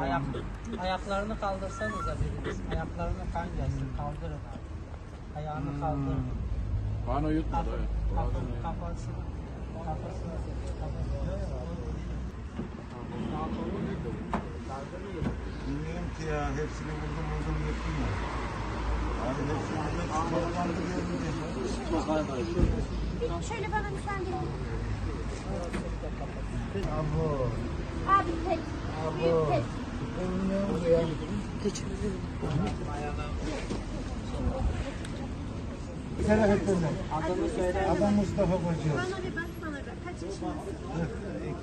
Ayak, ayaklarını kaldırsanıza biriniz. Ayaklarını kan gelsin. Kaldırın abi. Ayağını kaldırın. Bana yutma da. Kafasını, kafasını, kafasını, kafasını. Bilmiyorum ki ya hepsini vurdum vurdum yuttum ya. Abi hepsini vurdum toplandı görünce. Bir şöyle bana müsaade edin. Abo. Abi tek. Büyük tek. Serap ettirme. Adını söyle. Adam Mustafa Koca. Bana bir bak bana bir. Kaç kişi?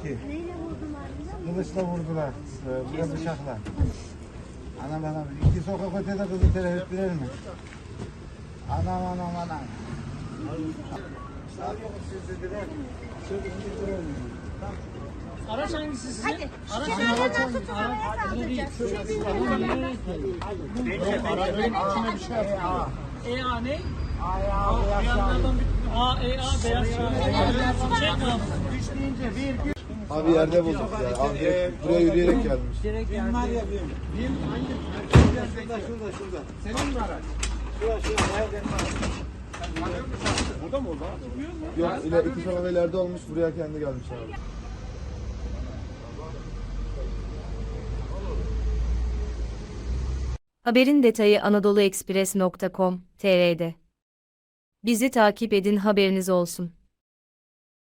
42. Neyle vurdular? Kılıçla vurdular. Ee, Bir de bıçakla. Anam anam. İki sokak ötede kızı terör ettiler mi? Anam anam anam. Araç hangisi sizin? Hadi. Şu kenarlarından tutun havaya kaldıracağız. Şu Aracın içine bir şey yapıyor. E A ne? E abi. Yerde bulduk ya. Abi direkt buraya yürüyerek gelmiş. Direkt Benim var yerde. ya benim. Benim hangi? Şurada şurada şurada şurada. Senin mi araç? Şurada şurada. Hayır benim araç. Burada mı oldu? Yok ile iki sokak ileride olmuş buraya kendi gelmiş abi. Haberin detayı anadoluekspres.com.tr'de. Bizi takip edin haberiniz olsun.